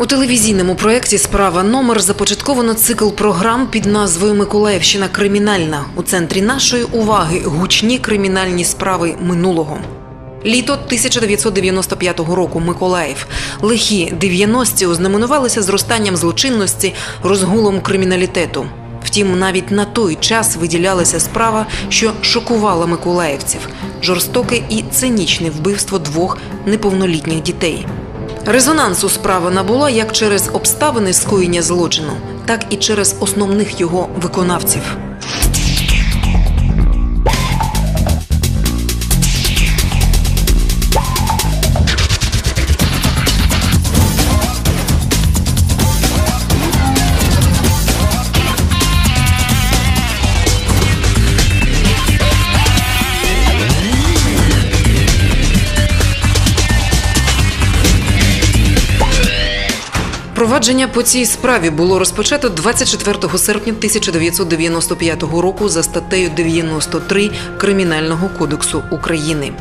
У телевізійному проєкті Справа номер започатковано цикл програм під назвою Миколаївщина кримінальна. У центрі нашої уваги гучні кримінальні справи минулого. Літо 1995 року Миколаїв. Лихі 90-ті ознаменувалися зростанням злочинності, розгулом криміналітету. Втім, навіть на той час виділялася справа, що шокувала миколаївців жорстоке і цинічне вбивство двох неповнолітніх дітей. Резонансу справа набула як через обставини скоєння злочину, так і через основних його виконавців. Провадження по цій справі було розпочато 24 серпня 1995 року за статтею 93 Кримінального кодексу України.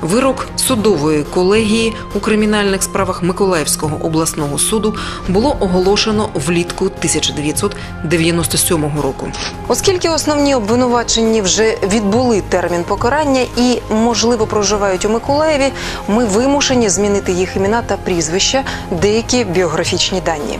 Вирок судової колегії у кримінальних справах Миколаївського обласного суду було оголошено влітку 1997 року. Оскільки основні обвинувачені вже відбули термін покарання і, можливо, проживають у Миколаєві, ми вимушені змінити їх імена та прізвища, деякі біографічні дані.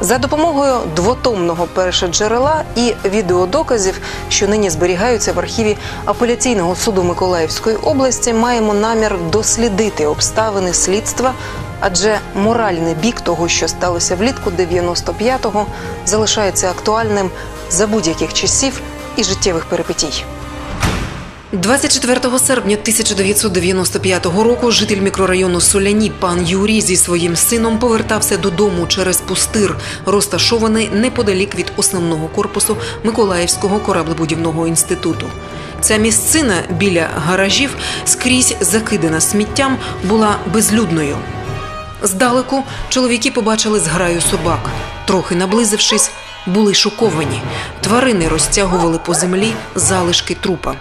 За допомогою двотомного першоджерела і відеодоказів, що нині зберігаються в архіві апеляційного суду Миколаївської області, маємо намір дослідити обставини слідства, адже моральний бік того, що сталося влітку 95-го, залишається актуальним за будь-яких часів і життєвих перипетій. 24 серпня 1995 року житель мікрорайону Соляні пан Юрій зі своїм сином повертався додому через пустир, розташований неподалік від основного корпусу Миколаївського кораблебудівного інституту. Ця місцина біля гаражів, скрізь закидана сміттям, була безлюдною. Здалеку чоловіки побачили зграю собак. Трохи наблизившись, були шоковані. Тварини розтягували по землі залишки трупа.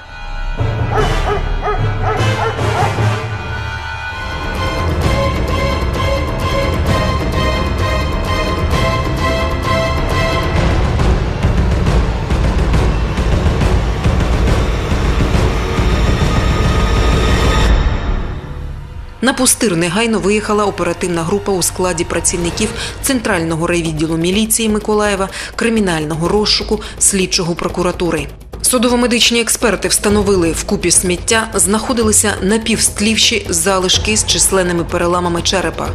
На пустир негайно виїхала оперативна група у складі працівників Центрального райвідділу міліції Миколаєва, кримінального розшуку, слідчого прокуратури. Судово-медичні експерти встановили в купі сміття знаходилися напівстлівші залишки з численними переламами черепа.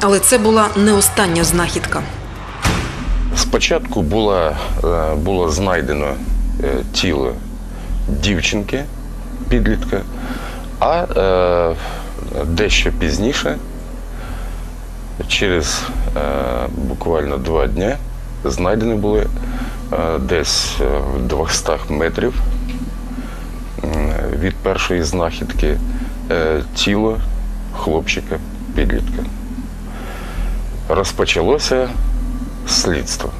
Але це була не остання знахідка. Спочатку було, е, було знайдено е, тіло дівчинки, підлітка, а е, дещо пізніше, через е, буквально два дні, знайдені були е, десь е, в 200 метрів від першої знахідки е, тіло хлопчика, підлітка. Розпочалося слідство.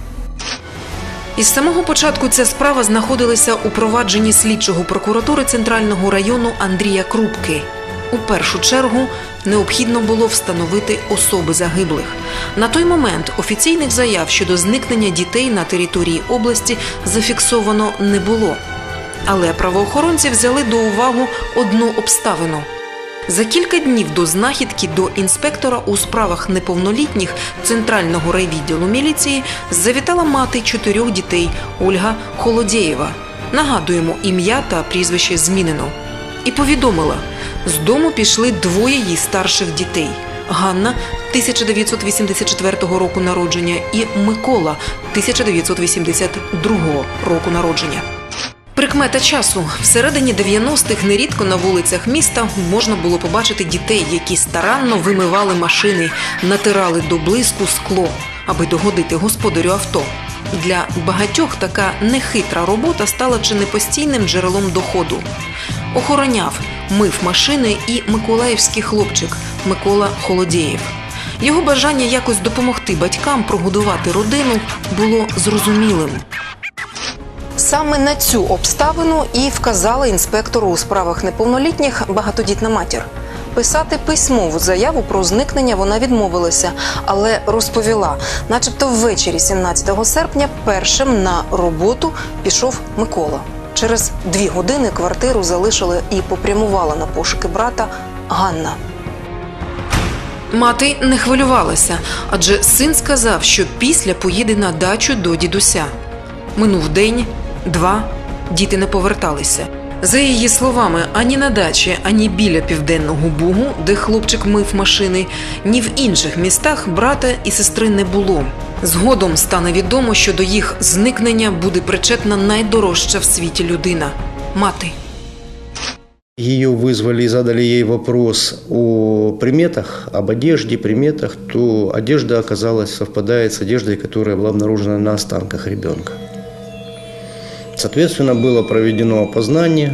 Із самого початку ця справа знаходилася у провадженні слідчого прокуратури центрального району Андрія Крупки. У першу чергу необхідно було встановити особи загиблих. На той момент офіційних заяв щодо зникнення дітей на території області зафіксовано не було. Але правоохоронці взяли до уваги одну обставину. За кілька днів до знахідки до інспектора у справах неповнолітніх центрального райвідділу міліції завітала мати чотирьох дітей Ольга Холодєєва. Нагадуємо, ім'я та прізвище змінено. І повідомила, з дому пішли двоє її старших дітей: Ганна 1984 року народження і Микола 1982 року народження. Прикмета часу всередині 90-х нерідко на вулицях міста можна було побачити дітей, які старанно вимивали машини, натирали до блиску скло, аби догодити господарю авто. Для багатьох така нехитра робота стала чи не постійним джерелом доходу. Охороняв, мив машини і миколаївський хлопчик Микола Холодєєв. Його бажання якось допомогти батькам прогодувати родину було зрозумілим. Саме на цю обставину і вказала інспектору у справах неповнолітніх багатодітна матір. Писати письмову заяву про зникнення вона відмовилася, але розповіла, начебто ввечері 17 серпня першим на роботу пішов Микола. Через дві години квартиру залишили і попрямувала на пошуки брата Ганна. Мати не хвилювалася, адже син сказав, що після поїде на дачу до дідуся. Минув день, два, діти не поверталися. За її словами, ані на дачі, ані біля південного бугу, де хлопчик мив машини, ні в інших містах брата і сестри не було. Згодом стане відомо, що до їх зникнення буде причетна найдорожча в світі людина мати. Ее вызвали и задали ей вопрос о приметах, об одежде, приметах, то одежда оказалась, совпадает с одеждой, которая была обнаружена на останках ребенка. Соответственно, было проведено опознание,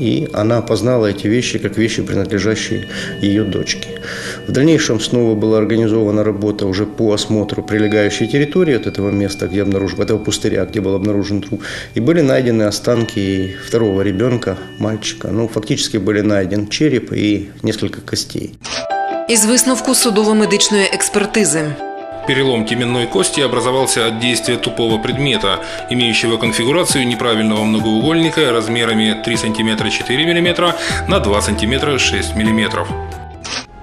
и она опознала эти вещи как вещи, принадлежащие ее дочке. В дальнейшем снова была организована работа уже по осмотру прилегающей территории от этого места, где обнаружен, этого пустыря, где был обнаружен труп. И были найдены останки второго ребенка, мальчика. Ну, фактически были найден череп и несколько костей. Із висновку судово-медичної експертизи Перелом теменной кости образовался от действия тупого предмета, имеющего конфигурацию неправильного многоугольника размерами 3 см 4 мм на 2 см 6 мм.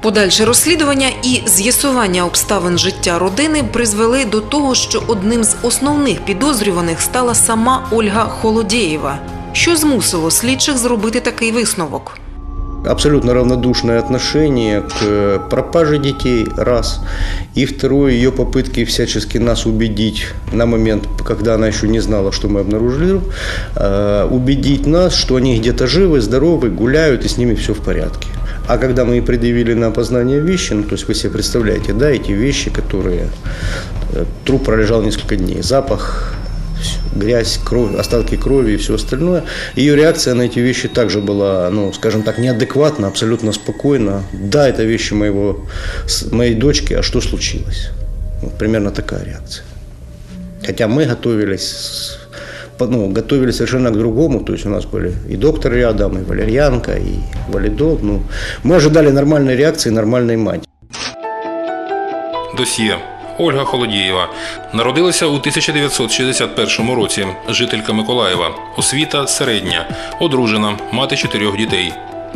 Подальше розслідування і з'ясування обставин життя родини призвели до того, що одним з основних підозрюваних стала сама Ольга Холодєєва, що змусило слідчих зробити такий висновок. Абсолютно равнодушное отношение к пропаже детей, раз. И второе, ее попытки всячески нас убедить на момент, когда она еще не знала, что мы обнаружили, э, убедить нас, что они где-то живы, здоровы, гуляют и с ними все в порядке. А когда мы предъявили на опознание вещи, ну, то есть вы себе представляете, да, эти вещи, которые... э, Труп пролежал несколько дней, запах грязь, кровь, остатки крови и все остальное. Ее реакция на эти вещи также была, ну, скажем так, неадекватна, абсолютно спокойна. Да, это вещи моего, моей дочки, а что случилось? Вот примерно такая реакция. Хотя мы готовились, ну, готовились совершенно к другому, то есть у нас были и доктор рядом, и валерьянка, и валидол. Ну, мы ожидали нормальной реакции, нормальной мать. Досьє. Ольга Холодієва народилася у 1961 році. Жителька Миколаєва. Освіта середня. Одружена, мати чотирьох дітей.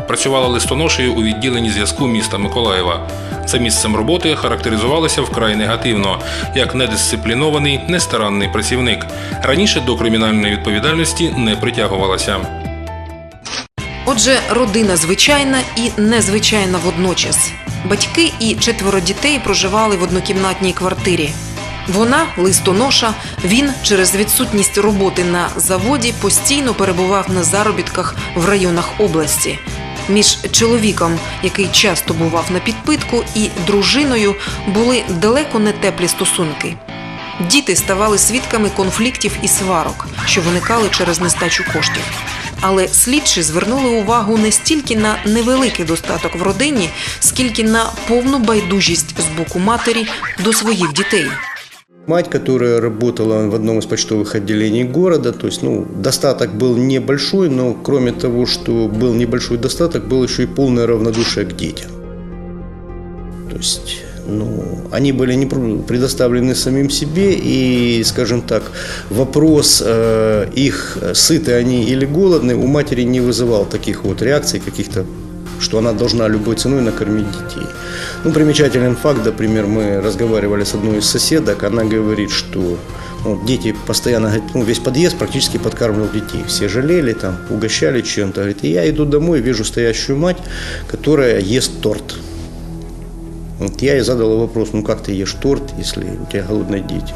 Працювала листоношею у відділенні зв'язку міста Миколаєва. За місцем роботи характеризувалася вкрай негативно, як недисциплінований, нестаранний працівник. Раніше до кримінальної відповідальності не притягувалася. Отже, родина звичайна і незвичайна водночас. Батьки і четверо дітей проживали в однокімнатній квартирі. Вона листоноша. Він через відсутність роботи на заводі постійно перебував на заробітках в районах області. Між чоловіком, який часто бував на підпитку, і дружиною були далеко не теплі стосунки. Діти ставали свідками конфліктів і сварок, що виникали через нестачу коштів. Але слідчі звернули увагу не стільки на невеликий достаток в родині, скільки на повну байдужість з боку матері до своїх дітей. Мать, которая работала в одном из почтовых отделений города, то есть, ну, достаток был небольшой, но кроме того, что был небольшой достаток, было еще и полное равнодушие к детям. То есть, ну, они были не предоставлены самим себе, и, скажем так, вопрос э, их, э, сыты они или голодны, у матери не вызывал таких вот реакций, каких-то что она должна любой ценой накормить детей. Ну, примечателен факт, например, мы разговаривали с одной из соседок, она говорит, что ну, дети постоянно, ну, весь подъезд практически подкармливал детей. Все жалели, там, угощали чем-то. Говорит, и я иду домой, вижу стоящую мать, которая ест торт. Вот я ей задал вопрос, ну как ты ешь торт, если у тебя голодные дети?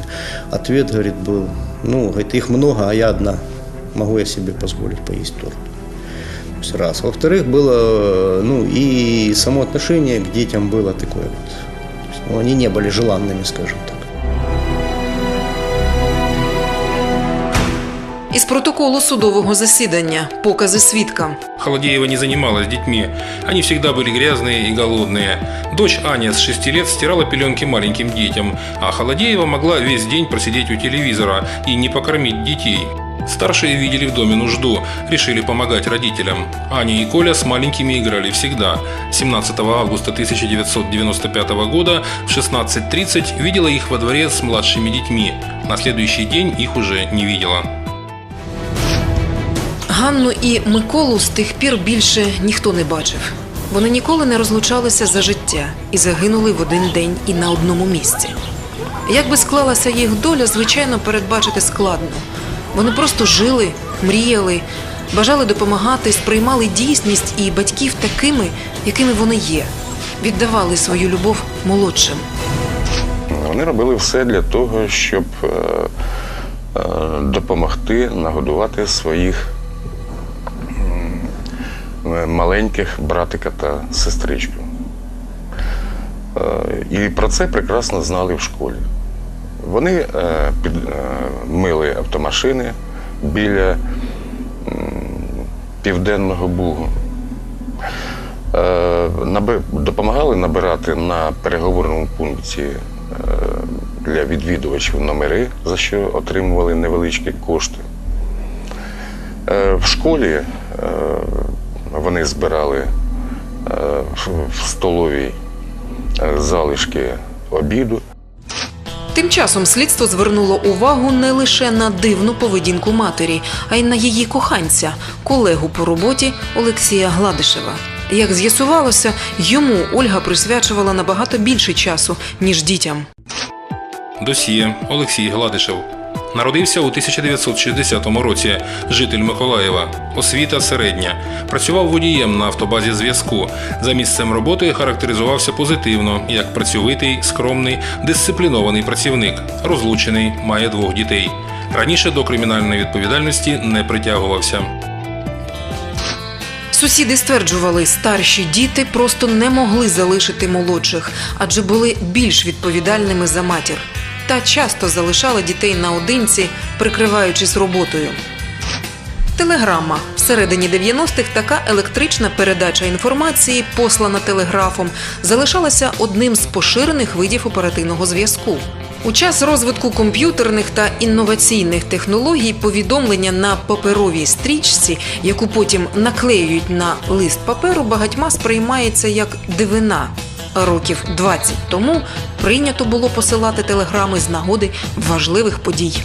Ответ, говорит, был, ну, говорит, их много, а я одна. Могу я себе позволить поесть торт. То есть раз. Во-вторых, было, ну, и само отношение к детям было такое вот. То есть, ну, они не были желанными, скажем так. Із протоколу судового засідання, покази свідка. Холодеева не занималась детьми. Они всегда были грязные и голодные. Дочь Аня с 6 лет стирала пеленки маленьким детям, а Холодеева могла весь день просидеть у телевизора и не покормить детей. Старшие видели в доме нужду, решили помогать родителям. Аня и Коля с маленькими играли всегда. 17 августа 1995 года в 16.30 видела их во дворе с младшими детьми. На следующий день их уже не видела. Ганну і Миколу з тих пір більше ніхто не бачив. Вони ніколи не розлучалися за життя і загинули в один день і на одному місці. Як би склалася їх доля, звичайно, передбачити складно. Вони просто жили, мріяли, бажали допомагати, сприймали дійсність і батьків такими, якими вони є, віддавали свою любов молодшим. Вони робили все для того, щоб е, е, допомогти нагодувати своїх маленьких братика та сестричку. Е, І про це прекрасно знали в школі. Вони е, е, мили автомашини біля Південного Бугу. Е, допомагали набирати на переговорному пункті е, для відвідувачів номери, за що отримували невеличкі кошти. Е, В школі е, вони збирали е, в- столовій е, залишки обіду. Тим часом слідство звернуло увагу не лише на дивну поведінку матері, а й на її коханця, колегу по роботі Олексія Гладишева. Як з'ясувалося, йому Ольга присвячувала набагато більше часу, ніж дітям. Досьє Олексій Гладишев. Народився у 1960 році. Житель Миколаєва. Освіта середня. Працював водієм на автобазі зв'язку. За місцем роботи характеризувався позитивно, як працьовитий, скромний, дисциплінований працівник. Розлучений, має двох дітей. Раніше до кримінальної відповідальності не притягувався. Сусіди стверджували, старші діти просто не могли залишити молодших, адже були більш відповідальними за матір. Та часто залишали дітей наодинці, прикриваючись роботою. Телеграма всередині 90-х така електрична передача інформації, послана телеграфом, залишалася одним з поширених видів оперативного зв'язку. У час розвитку комп'ютерних та інноваційних технологій повідомлення на паперовій стрічці, яку потім наклеюють на лист паперу, багатьма сприймається як дивина. Років 20 тому прийнято було посилати телеграми з нагоди важливих подій.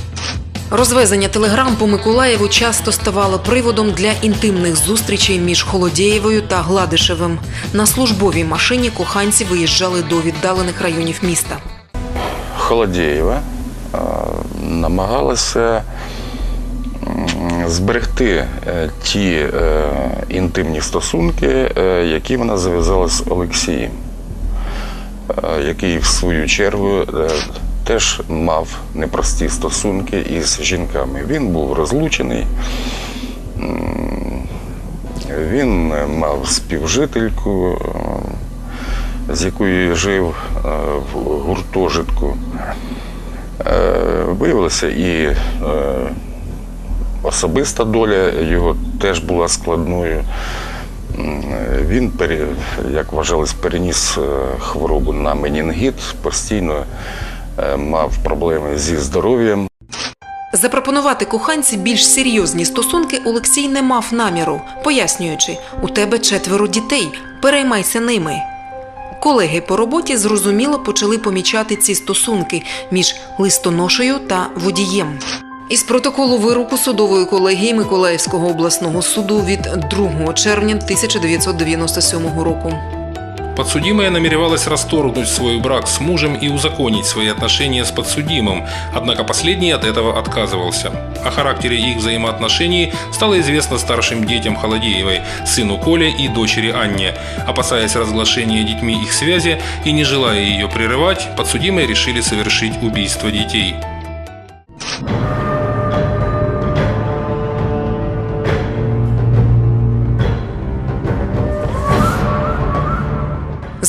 Розвезення телеграм по Миколаєву часто ставало приводом для інтимних зустрічей між Холодєєвою та Гладишевим. На службовій машині коханці виїжджали до віддалених районів міста. Холодєєва е, намагалася зберегти е, ті е, інтимні стосунки, які вона зав'язала з Олексієм, який, в свою чергу, е, теж мав непрості стосунки із жінками. Він був розлучений. Він е, мав співжительку, е, з якою жив е, в гуртожитку. Е, Виявилося, і е, особиста доля його теж була складною. Він, як вважалось, переніс е, хворобу на менінгіт, постійно е, мав проблеми зі здоров'ям. Запропонувати коханці більш серйозні стосунки Олексій не мав наміру, пояснюючи, у тебе четверо дітей, переймайся ними. Колеги по роботі зрозуміло почали помічати ці стосунки між листоношею та водієм. Із протоколу вироку судової колегії Миколаївського обласного суду від 2 червня 1997 року. Подсудимая намеревалась расторгнуть свой брак с мужем и узаконить свои отношения с подсудимым, однако последний от этого отказывался. О характере их взаимоотношений стало известно старшим детям Холодеевой, сыну Коле и дочери Анне. Опасаясь разглашения детьми их связи и не желая ее прерывать, подсудимые решили совершить убийство детей.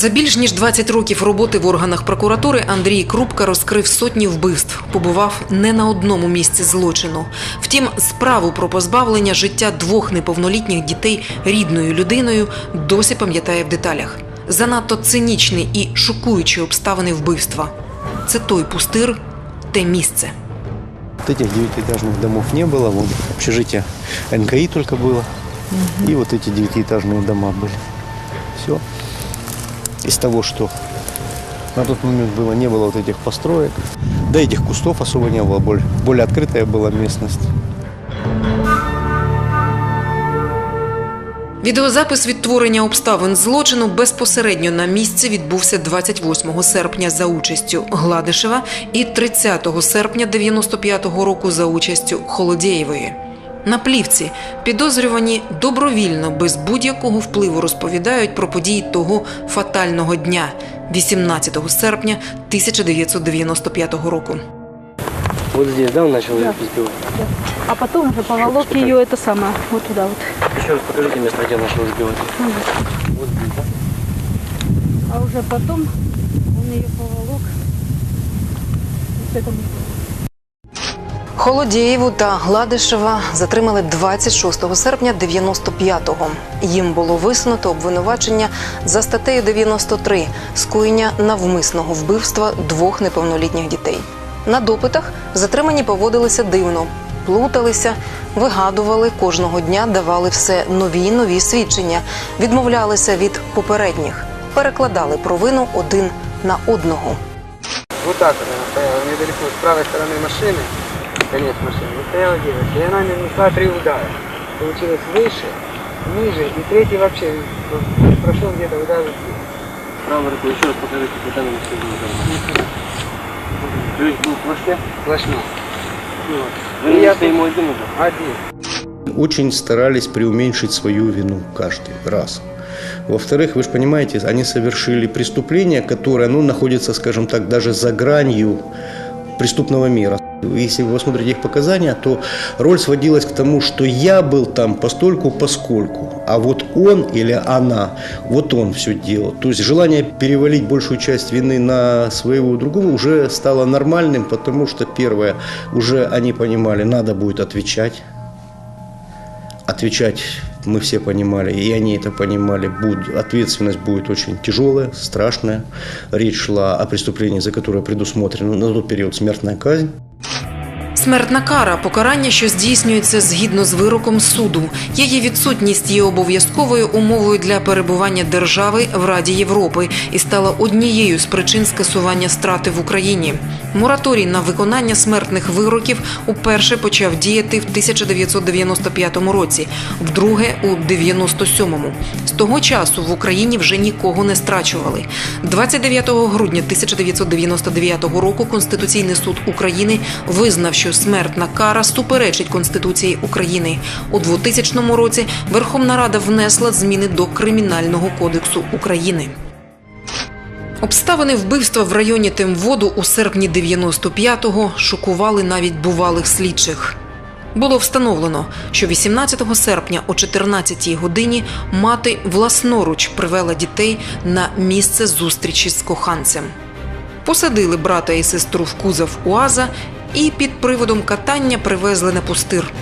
За більш ніж 20 років роботи в органах прокуратури Андрій Крупка розкрив сотні вбивств, побував не на одному місці злочину. Втім, справу про позбавлення життя двох неповнолітніх дітей рідною людиною досі пам'ятає в деталях. Занадто цинічні і шокуючі обставини вбивства. Це той пустир, те місце. Вот этих девятиэтажных домов не было. Вот общежитие НКИ только было. И вот эти девятиэтажные дома были. Все. Из того, что на тот момент было, не было вот этих построек. Да этих кустов особо не было. Более, более открытая была местность. Відеозапис відтворення обставин злочину безпосередньо на місці відбувся 28 серпня за участю Гладишева і 30 серпня 95-го року за участю Холодєєвої. На плівці підозрювані добровільно без будь-якого впливу розповідають про події того фатального дня, 18 серпня 1995 року. Вот здесь, да, он начал ее избивать? А потом уже поволок ее это самое, вот туда вот. Еще раз покажите место, где он начал избивать. Вот здесь, да? А уже потом он ее поволок. Вот к этому. Холодєєву та Гладишева затримали 26 серпня 95-го. Їм було висунуто обвинувачення за статтею 93 скоєння навмисного вбивства двох неповнолітніх дітей. На допитах затримані поводилися дивно, плуталися, вигадували кожного дня, давали все нові нові свідчення, відмовлялися від попередніх, перекладали провину один на одного. Вот так она стояла недалеко с правой стороны машины, конец машины, и стояла девочка, и она нанесла три удара. Получилось выше, ниже, и третий вообще вот, прошел где-то удар. Правой рукой еще раз покажите, куда он все Ключ был в плашке? Сплошной. Вы И я ему один удар? Один. Очень старались преуменьшить свою вину каждый раз. Во-вторых, вы же понимаете, они совершили преступление, которое ну, находится, скажем так, даже за гранью преступного мира. Если вы посмотрите их показания, то роль сводилась к тому, что я был там постольку поскольку, а вот он или она, вот он все делал. То есть желание перевалить большую часть вины на своего другого уже стало нормальным, потому что первое, уже они понимали, надо будет отвечать отвечать мы все понимали, и они это понимали, будет, ответственность будет очень тяжелая, страшная. Речь шла о преступлении, за которое предусмотрена на тот период смертная казнь. Смертна кара покарання, що здійснюється згідно з вироком суду. Її відсутність є обов'язковою умовою для перебування держави в Раді Європи і стала однією з причин скасування страти в Україні. Мораторій на виконання смертних вироків уперше почав діяти в 1995 році, вдруге у 97-му. З того часу в Україні вже нікого не страчували. 29 грудня 1999 року Конституційний суд України визнав, що смертна кара суперечить Конституції України. У 2000 році Верховна Рада внесла зміни до Кримінального кодексу України. Обставини вбивства в районі Темводу у серпні 95-го шокували навіть бувалих слідчих. Було встановлено, що 18 серпня о 14-й годині мати власноруч привела дітей на місце зустрічі з коханцем. Посадили брата і сестру в кузов УАЗа і під приводом катання привезли на пустир.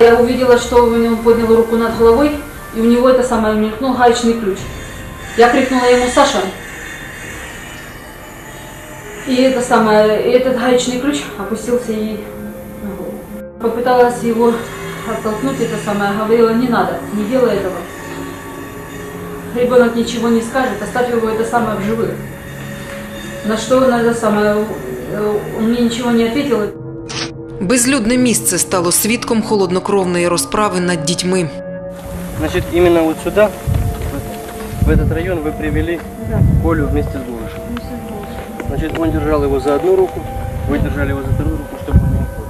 Я увидела, что него поднял руку над головой, и у него это самое мелькнул гаечный ключ. Я крикнула ему Саша. И это самое, и этот гаечный ключ опустился ей на голову. Попыталась его оттолкнуть, это самое, говорила, не надо, не делай этого. Ребенок ничего не скажет, оставь его это самое в живых. На что он это самое, э, он мне ничего не ответил. Безлюдне місце стало свідком холоднокровної розправи над дітьми. Значит, именно вот сюда, в этот район вы привели Колю вместе с Гулышем. Значит, он держал его за одну руку, вы держали его за вторую руку, чтобы он не упал.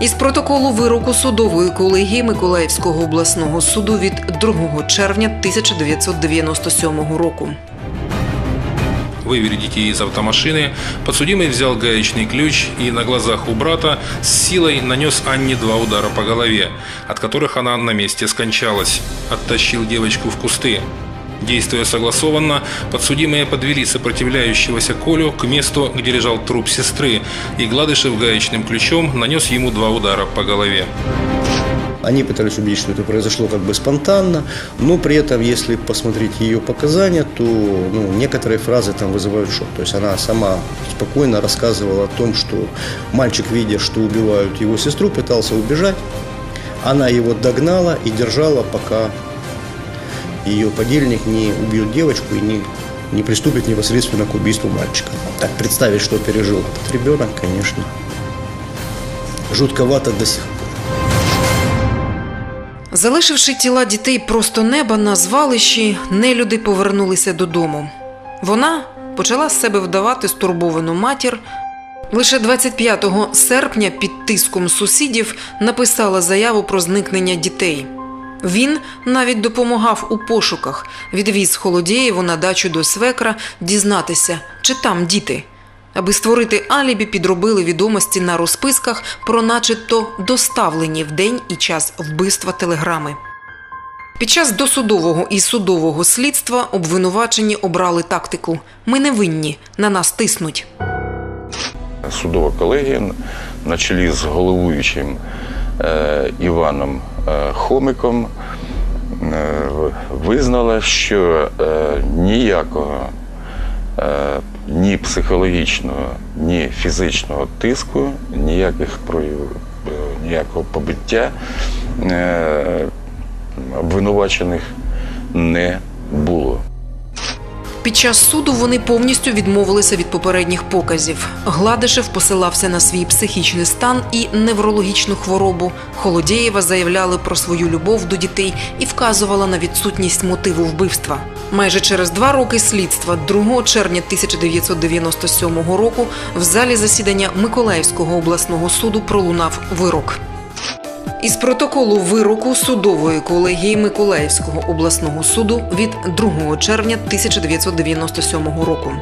Із протоколу вироку судової колегії Миколаївського обласного суду від 2 червня 1997 року. Вывели детей из автомашины, подсудимый взял гаечный ключ и на глазах у брата с силой нанес Анне два удара по голове, от которых она на месте скончалась. Оттащил девочку в кусты. Действуя согласованно, подсудимые подвели сопротивляющегося Колю к месту, где лежал труп сестры, и Гладышев гаечным ключом нанес ему два удара по голове. Они пытались убедить, что это произошло как бы спонтанно, но при этом, если посмотреть ее показания, то ну, некоторые фразы там вызывают шок. То есть она сама спокойно рассказывала о том, что мальчик, видя, что убивают его сестру, пытался убежать. Она его догнала и держала, пока ее подельник не убьет девочку и не, не приступит непосредственно к убийству мальчика. Так представить, что пережил этот ребенок, конечно, жутковато до сих пор. Залишивши тіла дітей просто неба на звалищі, нелюди повернулися додому. Вона почала з себе вдавати стурбовану матір. Лише 25 серпня під тиском сусідів написала заяву про зникнення дітей. Він навіть допомагав у пошуках, відвіз Холодєєву на дачу до свекра дізнатися, чи там діти. Аби створити алібі, підробили відомості на розписках про начебто доставлені в день і час вбивства телеграми. Під час досудового і судового слідства обвинувачені обрали тактику: ми не винні, на нас тиснуть. Судова колегія на чолі з головуючим е, Іваном е, Хомиком е, визнала, що е, ніякого е, ні психологічного, ні фізичного тиску, ніяких проявів, е, ніякого побиття е, обвинувачених не було. Під час суду вони повністю відмовилися від попередніх показів. Гладишев посилався на свій психічний стан і неврологічну хворобу. Холодєєва заявляли про свою любов до дітей і вказувала на відсутність мотиву вбивства. Майже через два роки слідства, 2 червня 1997 року, в залі засідання Миколаївського обласного суду пролунав вирок. Із протоколу вироку судової колегії Миколаївського обласного суду від 2 червня 1997 року.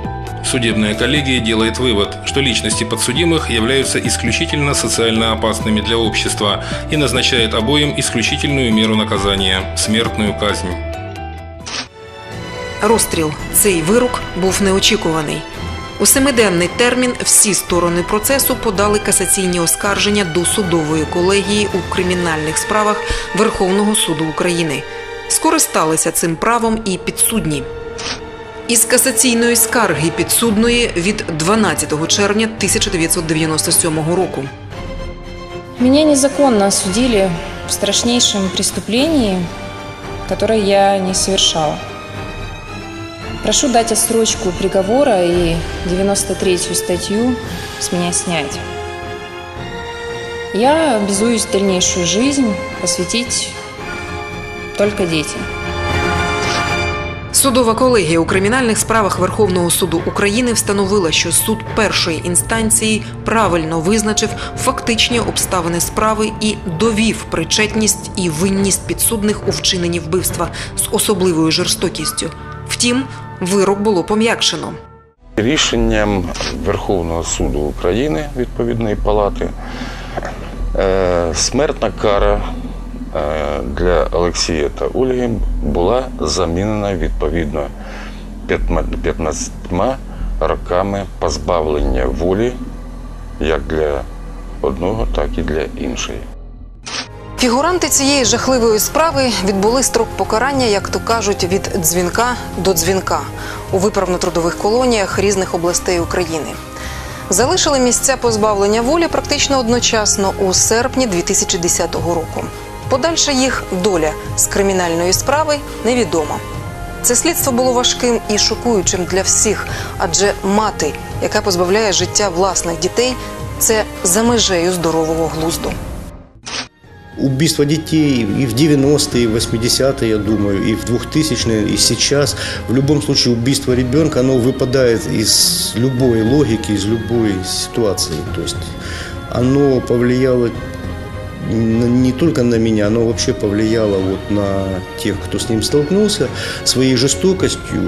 Судебная коллегия делает вывод, что личности подсудимых являются исключительно социально опасными для общества и назначает обоим исключительную меру наказания – смертную казнь. Розстріл. Цей вирок був неочікуваний. У семиденний термін всі сторони процесу подали касаційні оскарження до судової колегії у кримінальних справах Верховного суду України. Скористалися цим правом і підсудні. Із касаційної скарги підсудної від 12 червня 1997 року. Меня незаконно осудили в страшнейшем преступлении, которое я не совершала. Прошу дать отсрочку приговора и 93-ю статью с меня снять. Я обязуюсь дальнейшую жизнь посвятить только детям. Судова колегія у кримінальних справах Верховного суду України встановила, що суд першої інстанції правильно визначив фактичні обставини справи і довів причетність і винність підсудних у вчиненні вбивства з особливою жорстокістю. Втім, вирок було пом'якшено. Рішенням Верховного суду України відповідної палати е, смертна кара е, для Олексія та Ольги була замінена відповідно 15 роками позбавлення волі як для одного, так і для іншої. Фігуранти цієї жахливої справи відбули строк покарання, як то кажуть, від дзвінка до дзвінка у виправно-трудових колоніях різних областей України. Залишили місця позбавлення волі практично одночасно у серпні 2010 року. Подальша їх доля з кримінальної справи невідома. Це слідство було важким і шокуючим для всіх, адже мати, яка позбавляє життя власних дітей, це за межею здорового глузду. Убийство детей и в 90-е, и в 80-е, я думаю, и в 2000-е, и сейчас. В любом случае убийство ребенка, оно выпадает из любой логики, из любой ситуации. То есть оно повлияло не только на меня, но вообще повлияло вот на тех, кто с ним столкнулся, своей жестокостью,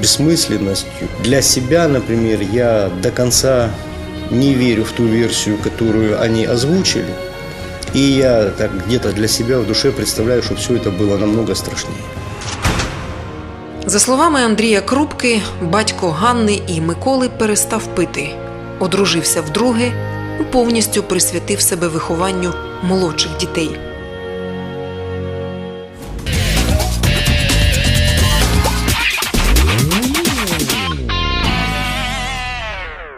бессмысленностью. Для себя, например, я до конца не верю в ту версию, которую они озвучили. И я так где-то для себя в душе представляю, что все это было намного страшнее. За словами Андрія Крупки, батько Ганни і Миколи перестав пити, одружився вдруге, повністю присвятив себе вихованню молодших дітей.